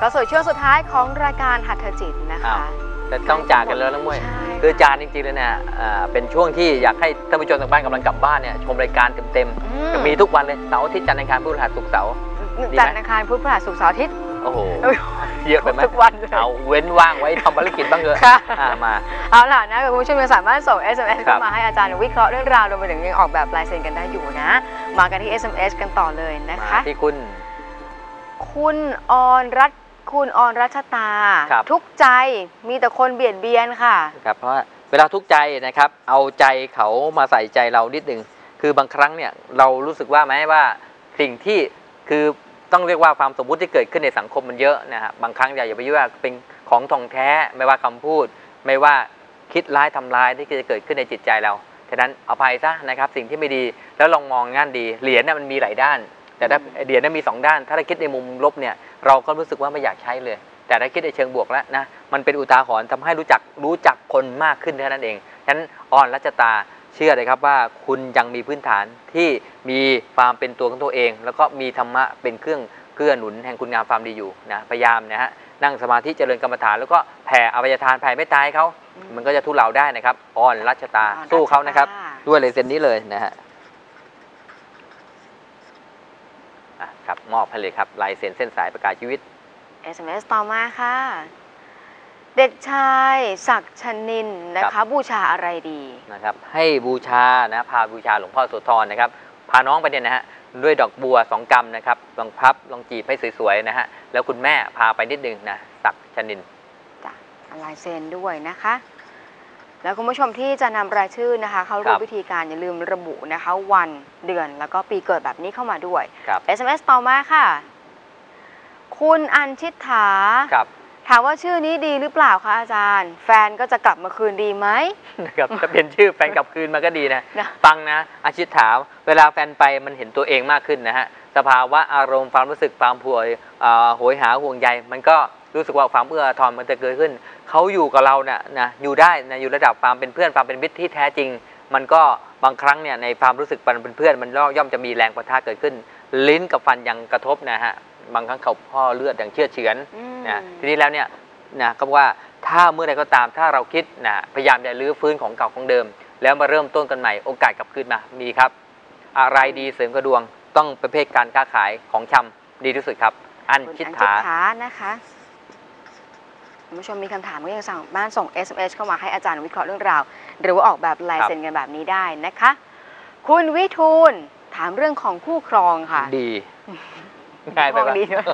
ก็สู่ช่วงสุดท้ายของรายการหัตถจิตนะอ้าคะวแต่ต้องจากกันแล้วน้องมวยใช่คืออาจารย์จริงๆเลยเนี่ยอ่าเป็นช่วงที่อยากให้ท่านผู้ชมทางบ้านกำลังกลับบ้านเนี่ยชมรายการเต็มอืๆจะมีทุกวันเลยเสาร์อาทิตย์จันทร์อังคารพุธพฤหัสศุกร์เสาร์ดีไหมจันทร์อังคารพุธพฤหัสศุกร์เสาร์อาทิตย์โอ้โหเอ้ยเยอะไปไหมทุกวันเลยเอาเว้นว่างไว้ทำภารกิจบ้างเถอะค่ะอ่ามาเอาล่ะนะคุณผู้ชมยังสามารถส่ง SMS ครัเข้าบมาให้อาจารย์วิเคราะห์เรื่องราวรวมไปถึงยังออกแบบลายเซ็นกันได้อยู่นะ มากันที่ SMS กันต่อเลยนะมาคะที่คุณ คุณออนรัต คุณออนรัชตา ครับ ทุกข์ใจมีแต่คนเบียดเบียนค่ะ ครับเพราะว่าเวลาทุกข์ใจนะครับเอาใจเขามาใส่ใจเรานิดหนึ่งคือบางครั้งเนี่ยเรารู้สึกว่าไหมว่าสิ่งที่คือต้องเรียกว่าความสมมุติที่เกิดขึ้นในสังคมมันเยอะนะฮะบางครั้งอย่าอย่าไปยึดว่าเป็นของทองแท้ไม่ว่าคำพูด ไม่ว่าคิดร้ายทำร้ายที่จะเกิดขึ้นในจิตใจเราฉะนั้นเอาภัยซะนะครับสิ่งที่ไม่ดีแล้วลองมองงานดีเหรียญน่ะมันมีหลายด้าน แต่ถ้าเหรียญนั้นมีสองด้าน ถ้าเราคิดในมุมลบเนี่ยเราก็รู้สึกว่าไม่อยากใช้เลย แต่ถ้าคิดในเชิงบวกแล้วนะมันเป็นอุทาหรณ์ทำให้รู้จักรู้จักคนมากขึ้นเท่านั้นเองฉะนั้นออนรัชตาเชื่อเลยครับว่าคุณยังมีพื้นฐานที่มีความเป็นตัวของตัวเอง แล้วก็มีธรรมะเป็นเครื่องเกื้อหนุนแห่งคุณงามความดีอยู่นะพยายามนะฮะนั่งสมาธิเจริญกรรมฐานแล้วก็แผ่อภัยทานแผ่เมตตาให้เขาอืมมันก็จะทุเลาได้นะครับออนรัชตาออนรัชตาสู้เขานะครับ ด้วยเลยเซ็นนี้เลยนะฮะอะครับ มอบให้เลยครับลายเซ็นเส้นสายประกาศชีวิต SMS ต่อมาค่ะ เด็กชายศักดิ์ชนินนะครัคะ บ บูชาอะไรดี นะครับให้บูชานะพาบูชาหลวงพ่อโสธรนะครับพาน้องไปเนี่ยนะฮะด้วยดอกบัวสองกำนะครับลองพับลองจีบให้สวยๆนะฮะแล้วคุณแม่พาไปนิดนึงนะศักดิ์ชนินจ้ะลายเซ็นด้วยนะคะ แล้วคุณผู้ชมที่จะนำรายชื่อนะคะเข้าครัร่วมบพิธีการอย่าลืมระบุนะคะ วันเดือนแล้วก็ปีเกิดแบบนี้เข้ามาด้วย ครับ SMS ต่อมาค่ะ คุณอัญชิตถา ครับ ถามว่าชื่อนี้ดีหรือเปล่าคะอาจารย์ แฟนก็จะกลับมาคืนดีไหมนะครับถ้าเป็นชื่อแฟนกลับคืนมันก็ดีนะ นะ ฟังนะ อาชิตถามเวลาแฟนไปมันเห็นตัวเองมากขึ้นนะฮะ สภาวะอารมณ์ความรู้สึกความผัวอ่าโหยหาห่วงใยมันก็ รู้สึกว่าความเอื้ออาทรมันจะเกิดขึ้น เขาอยู่กับเรานะนะอยู่ได้นะอยู่ระดับความเป็นเพื่อนความเป็นมิตรที่แท้จริง มันก็บางครั้งเนี่ยในความรู้สึกเป็นเพื่อนมันย่อมจะมีแรงปะทะเกิดขึ้น ลิ้นกับฟันยังกระทบนะฮะบางครั้งเขาพ่อเลือดอย่างเชื่อดเฉือนอืมนะทีนี้แล้วเนี่ยนะก็ว่าถ้าเมื่อใดก็ตามถ้าเราคิดนะพยายามจะรื้อฟื้นของเก่าของเดิม แล้วมาเริ่มต้นกันใหม่โอกาสกลับคืนมามีครับ อะไรดีเสริมกระดวงต้องประเภทการค้าขายของชำดีที่สุดครับ อันคุณคิดอัญถาชิตถานะคะ คุณผู้ชมมีคำถามก็ยังสามารถส่ง SMS เข้ามาให้อาจารย์วิเคราะห์เรื่องราว หรือว่าออกแบบลายครับเซ็นกันแบบนี้ได้นะคะ คุณวิทูลถามเรื่องของคู่ครองค่ะ ดี ง่ายไปมอปะงดีด้วย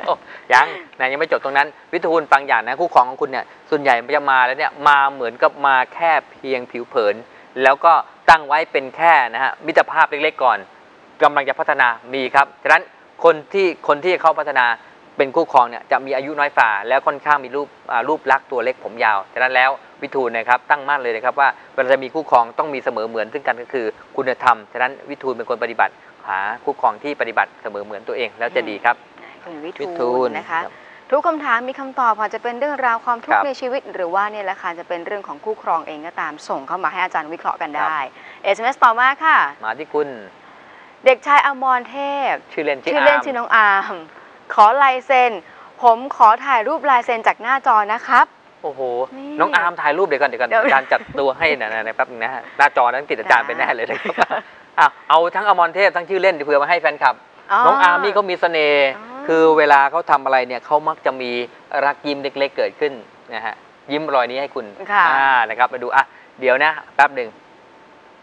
ยังนะยังไม่จบตรงนั้น วิทูลฟังอย่างนะคู่ครองของคุณเนี่ยส่วนใหญ่มันจะมาแล้วเนี่ยมาเหมือนกับมาแค่เพียงผิวเผิน แล้วก็ตั้งไว้เป็นแค่นะฮะมิตรภาพเล็กๆก่อนกำลังจะพัฒนามีครับฉะนั้นคนที่คนที่เขาพัฒนา เป็นคู่ครองเนี่ยจะมีอายุน้อยฝ่าแล้วค่อนข้างมีรูปอ่ารูปลักษณ์ตัวเล็กผมยาวฉะนั้นแล้ววิทูลนะครับตั้งมั่นเลยนะครับว่าเวลาจะมีคู่ครองต้องมีเสมอเหมือนซึ่งกันก็คือคุณธรรมฉะนั้นวิทูลเป็นคนปฏิบัติ หาคู่ครองที่ปฏิบัติเสมอเหมือนตัวเอง แล้วจะดีครับคุณวิวิทูทูลลนะคะรับทุกคำถามมีคำตอบค่ะจะเป็นเรื่องราวความทุกครัข์บในชีวิต หรือว่าเนี่ยแหละค่ะจะเป็นเรื่องของคู่ครองเองก็ตามส่งเข้ามาให้อาจารย์วิเคราะห์กันได้ SMS ต่อมาค่ะ มาที่คุณ เด็กชายอมรเทพ ชื่อเล่นชื่อชื่อเล่นอาร์มชื่อน้องอาร์ม ขอลายเซ็น ผมขอถ่ายรูปลายเซ็นจากหน้าจอนะครับ โอ้โห นี่น้องอาร์มถ่ายรูปเดี๋ยวก่อนเดี๋ยวก่อนเดี๋ยวอาจารย์จัดตัวให้นะนะนะแป๊บนึงนะฮะหน้าจอนั้นติดอาจารย์ไปแน่เลยนะครับค่ะอะเอาทั้งอมรเทพทั้งชื่อเล่นเผื่อมาให้แฟนคลับ น้องอาร์มนี่เขามีเสน่ห์ อ๋อ คือเวลาเขาทำอะไรเนี่ยเขามักจะมีรักยิ้มเล็กๆเกิดขึ้นนะฮะ ยิ้มรอยนี้ให้คุณค่ะ อ่านะครับมาดูอะเดี๋ยวนะแป๊บหนึ่ง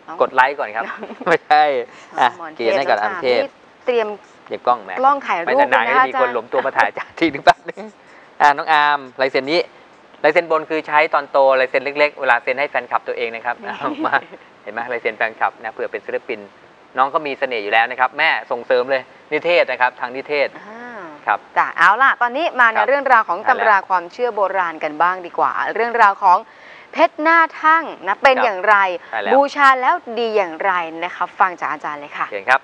น้องกดไลค์ก่อนครับ ไม่ใช่อะอมรเขียนให้ก่อนอมรเทพนี่เตรียม เก็บกล้องแหมกล้องถ่ายไม่รูปนานๆเลยก็นะมีอาจารคนย์หลมตัวมาถ่ายจากทีนึงแป๊บนึงอ่าน้องอาร์มลายเซ็นนี้ลายเซ็นบนคือใช้ตอนโตลายเซ็นเล็กๆ เวลาเซ็นให้แฟนคลับตัวเองนะครับเอามาเห็นไหมลายเซ็นแฟนคลับนะเผื่อเป็นศิลปิน น้องก็มีเสน่ห์อยู่แล้วนะครับ แม่ส่งเสริมเลยนิเทศนะครับ ทางนิเทศอ่าครับจ้ะเอาล่ะ ตอนนี้มาในครับเรื่องราวของใช่แล้วตำราความเชื่อโบราณกันบ้างดีกว่า เรื่องราวของเพชรหน้าทั่งนะเป็นครับอย่างไรใช่แล้วบูชาแล้วดีอย่างไรนะคะ ฟังจากอาจารย์เลยค่ะเชิญครับ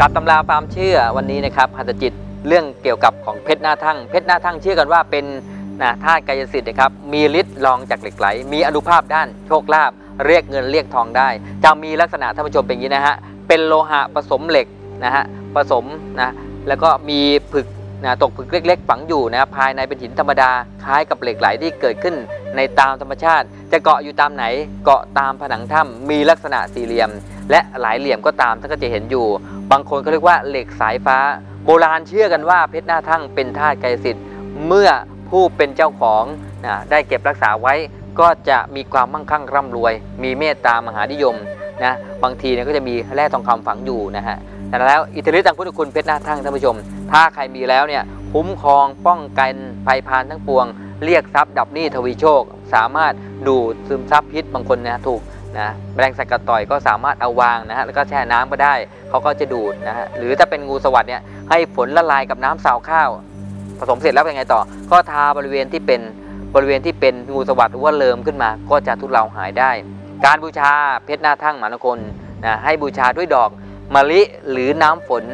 กับตำราความเชื่อวันนี้นะครับหัตถจิตเรื่องเกี่ยวกับของเพชรหน้าทั่งเพชรหน้าทั่งเชื่อกันว่าเป็นนะธาตุกายสิทธิ์นะครับมีฤทธิ์รองจากเหล็กไหล มีอนุภาพด้านโชคลาภเรียกเงินเรียกทองได้ จะมีลักษณะท่านผู้ชมเป็นอย่างนี้นะฮะเป็นโลหะผสมเหล็กนะฮะผสมนะแล้วก็มีผึก นะตกผึกเล็ก ๆ ฝังอยู่นะภายในเป็นหินธรรมดาคล้ายกับเหล็กไหลที่เกิดขึ้นในตามธรรมชาติ จะเกาะอยู่ตามไหนเกาะตามผนังถ้ำมีลักษณะสี่เหลี่ยม และหลายเหลี่ยมก็ตามท่านก็จะเห็นอยู่ บางคนก็เรียกว่าเหล็กสายฟ้า โบราณเชื่อกันว่าเพชรหน้าทั่งเป็นธาตุกายสิทธิ์เมื่อผู้เป็นเจ้าของนะได้เก็บรักษาไว้ก็จะมีความมั่งคั่งร่ำรวย มีเมตตามหานิยมนะบางทีเนี่ยก็จะมีแร่ทองคำฝังอยู่นะฮะ แต่แล้วอิทธิฤทธิ์ทางพุทธคุณเพชรหน้าทั่งท่านผู้ชม ถ้าใครมีแล้วเนี่ยคุ้มครองป้องกันภัยพานทั้งปวง เรียกทรัพย์ดับหนี้ทวีโชค สามารถดูดซึมซับพิษบางคนนะถูกนะแมลงสัตว์กัดต่อยก็สามารถเอาวางนะฮะแล้วก็แช่น้ำก็ได้เขาก็จะดูดนะฮะหรือถ้าเป็นงูสวัสด์เนี่ยให้ฝนละลายกับน้ำสาวข้าว ผสมเสร็จแล้วเป็นไงต่อ ก็ทาบริเวณที่เป็นบริเวณที่เป็นงูสวัสด์หรือว่าเลิมขึ้นมา ก็จะทุเลาหายได้ การบูชาเพชรหน้าทั่งหมานคลนะให้บูชาด้วยดอก มะลิหรือน้ำฝน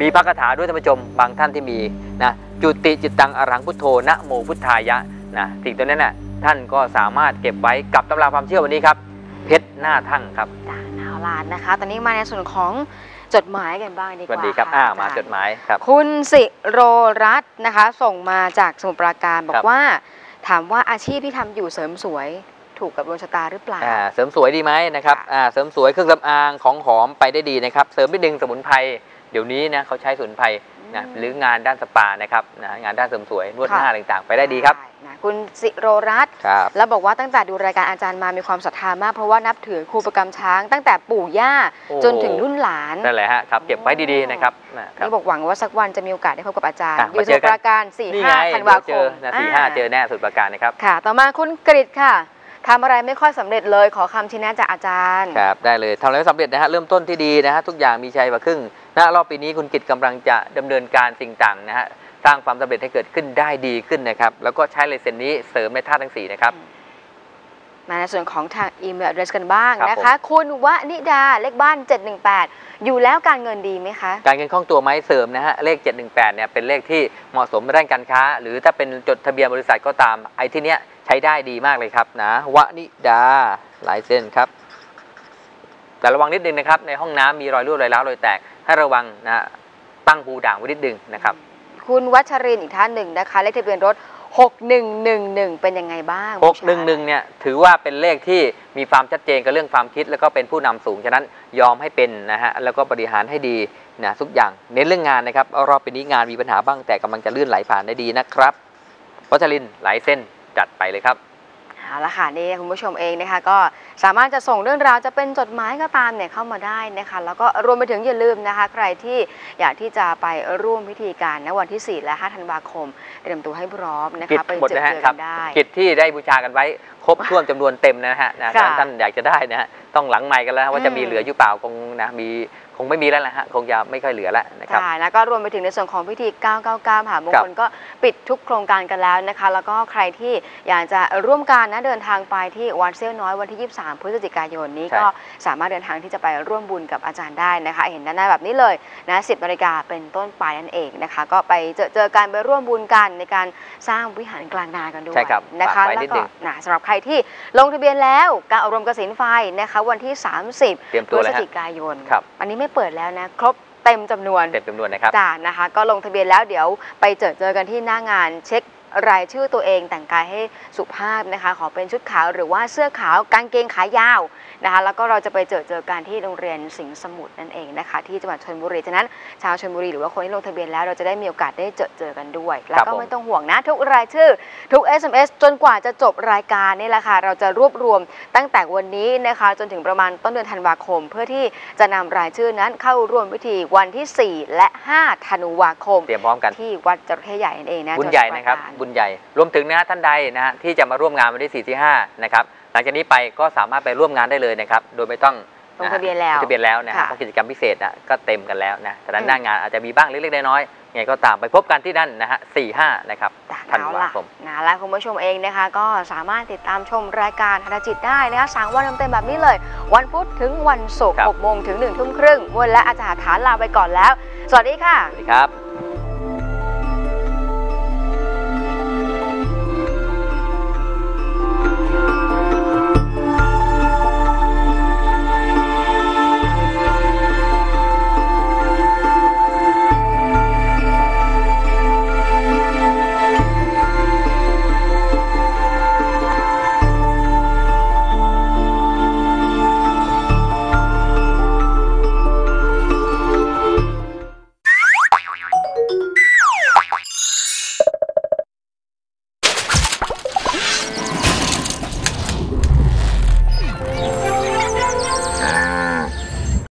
มีพระคาถาด้วยท่านผู้ชมบางท่านที่มีนะจุติจิตตังอรังพุทโธนะโมพุทธายะนะสิ่งตัวนั้นน่ะท่านก็สามารถเก็บไว้กับตำราความเชื่อวันนี้ครับ เพชรหน้าทั่งครับจ้าเอาล่ะนะคะ ตอนนี้มาในส่วนของจดหมายกันบ้างดีกสวัว่าสดีครับะอ่าจรย์มาจดหมายครับ คุณสิโรรัตน์นะคะ ส่งมาจากสมุทรปราการบอครักบว่า ถามว่าอาชีพที่ทำอยู่เสริมสวย ถูกกับดวงชะตาหรือเปล่า อ่าเสริมสวยดีไหมนะครับค่ะอ่าเสริมสวยเครื่องสำอางของหอมไปได้ดีนะครับ เสริมนิดนึงสมุนไพรเดี๋ยวนี้นะเขาใช้สมุนไพรนะหรืองานด้านสปานะครับนะงานด้านเสริมสวยนวดหน้าอะไรต่างๆ ไปได้ดีครับนะคุณสิโรรัตน์ครับแล้วบอกว่าตั้งแต่ดูรายการอาจารย์มามีความศรัทธามาก เพราะว่านับถือครูประกรรมช้าง ตั้งแต่ปู่ย่าโอ้ จนถึงรุ่นหลาน นั่นแหละฮะครับเก็บไว้ดีๆนะครับนะครับ นี่บอกหวังว่าสักวันจะมีโอกาสได้พบกับอาจารย์ อะอยู่มาสเจมุอทกันรปราการ4ี่นี่ห้าไงธันวาเดี๋คยวเจอมนะสี่ห้าเจอแน่สุดประการนะครับ ค่ะ ต่อมาคุณกริตค่ะ ทำอะไรไม่ค่อยสำเร็จเลยขอคำชี้แนะจากอาจารย์ ครับได้เลยทำอะไรไม่สำเร็จนะฮะเริ่มต้นที่ดีนะฮะทุกอย่างมีชัยกว่าครึ่งนะรอบปีนี้คุณกิตกำลังจะดำเนินการสิ่งต่างนะฮะสร้างความสำเร็จให้เกิดขึ้นได้ดีขึ้นนะครับแล้วก็ใช้ลายเซ็นนี้เสริมในธาตุทั้งสี่นะครับ มาในส่วนของทางอีเมล address กันบ้างครับ นะคะ คุณวนิดาเลขบ้าน 718 อยู่แล้วการเงินดีไหมคะ การเงินคล่องตัวไหมเสริมนะฮะเลข 718เนี่ยเป็นเลขที่เหมาะสมในด้านการค้า หรือถ้าเป็นจดทะเบียนบริษัทก็ตามไอ้ที่เนี้ย ใช้ได้ดีมากเลยครับนะวนิดาหลายเส้นครับ แต่ระวังนิดนึงนะครับ ในห้องน้ำมีรอยรั่วรอยร้าวรอยแตก ให้ระวังนะฮะตั้งหูด่างไว้นิดนึงนะครับ คุณวัชรินทร์อีกท่านหนึ่งนะคะเลขทะเบียนรถ 6111 เป็นยังไงบ้างหกหนึ่งหนึ่งเนี่ยถือว่าเป็นเลขที่มีความชัดเจนกับเรื่องความคิด แล้วก็เป็นผู้นำสูง ฉะนั้นยอมให้เป็นนะฮะแล้วก็บริหารให้ดีนะทุกอย่างเน้นเรื่องงานนะครับรอบปีนี้งานมีปัญหาบ้างแต่กำลังจะลื่นไหลผ่านได้ดีนะครับวัชรินทร์หลายเส้น จัดไปเลยครับเอาละค่ะนี่คุณผู้ชมเองนะคะก็สามารถจะส่งเรื่องราวจะเป็นจดหมายก็ตามเนี่ยเข้ามาได้นะคะแล้วก็รวมไปถึงอย่าลืมนะคะ ใครที่อยากที่จะไปร่วมพิธีการณวันที่ 4 และ 5 ธันวาคม เตรียมตัวให้พร้อมนะกิจคะไปหมดเจอนะฮะเจอครักับนได้กิจที่ได้บูชากันไว้ครบถ้วนจำนวนเต็มนะฮะนะค่ะท่านอยากจะได้นะฮะต้องหลังไมค์กันแล้วว่าจะมีอืมเหลืออยู่เปล่าคงนะมี คงไม่มีแล้วละฮะคงจะไม่ค่อยเหลือแล้วนะครับใช่แล้วก็รวมไปถึงในส่วนของพิธี 999 มหามงครัคลบก็ปิดทุกโครงการกันแล้วนะคะ แล้วก็ใครที่อยากจะร่วมการนะเดินทางไปที่วัดเซี่ยวน้อยวันที่ 23 พฤศจิกายนนี้ใช่ก็สามารถเดินทางที่จะไปร่วมบุญกับอาจารย์ได้นะคะ เห็นด้านหน้าแบบนี้เลยนะ10นาฬิกาเป็นต้นไปนั่นเองนะคะ ก็ไปเจอเจอกันไปร่วมบุญกันในการสร้างวิหารกลางนากันด้วยใช่ครับนะคะฝากไว้แล้วนิดก็นึงนะสำหรับใครที่ลงทะเบียนแล้วการอบรมกสินไฟนะคะวันที่ 30เตรียมพตัวฤเลศยฮะจิกายนครับอันนี้ไม่เปิดแล้วนะ ครบเต็มจำนวนเต็มจำนวนนะครับจ้านะคะ ก็ลงทะเบียนแล้วเดี๋ยวไปเจอเจอกันที่หน้างานเช็ค รายชื่อตัวเองแต่งกายให้สุภาพนะคะ ขอเป็นชุดขาวหรือว่าเสื้อขาวกางเกงขายาวนะคะ แล้วก็เราจะไปเจอเจอกันที่โรงเรียนสิงห์สมุทรนั่นเองนะคะ ที่จังหวัดชลบุรีฉะนั้น ชาวชลบุรีหรือว่าคนที่ลงทะเบียนแล้วเราจะได้มีโอกาสได้เจอเจอกันด้วย แล้วก็ผมไม่ต้องห่วงนะทุกรายชื่อ ทุก SMS จนกว่าจะจบรายการนี่แหละค่ะเราจะรวบรวมตั้งแต่วันนี้นะคะ จนถึงประมาณต้นเดือนธันวาคม เพื่อที่จะนำรายชื่อนั้นเข้าร่วมพิธีวันที่ 4 และ 5 ธันวาคมเตรียมพร้อมกันที่วัดจระเข้ใหญ่นั่นเองนะบุญจังวัดใหญ่นะครับสมุทปาาบุญใหญ่ รวมถึงนะฮะท่านใดนะฮะที่จะมาร่วมงานวันที่4ที่5นะครับหลังจากนี้ไปก็สามารถไปร่วมงานได้เลยนะครับโดยไม่ต้องลงทะเบียนแล้ว ลงทะเบียนแล้วนะฮะค่ะเพราะกิจกรรมพิเศษนะก็เต็มกันแล้วนะฉะนั้นอืมหน้างานอาจจะมีบ้างเล็กๆน้อยๆไงก็ตามไปพบกันที่นั่นนะฮะสี่ห้านะครับจ้ะธันเอาวาล่ะคม นะและคุณผู้ชมเองนะคะ ก็สามารถติดตามชมรายการธนจิตได้นะคะสามวันเต็มๆแบบนี้เลย วันพุธถึงวันศุกร์ครับ6โมงถึง1ทุ่มครึ่งมวลและอาจารย์ฐานลาไปก่อนแล้ว สวัสดีค่ะ สวัสดีครับ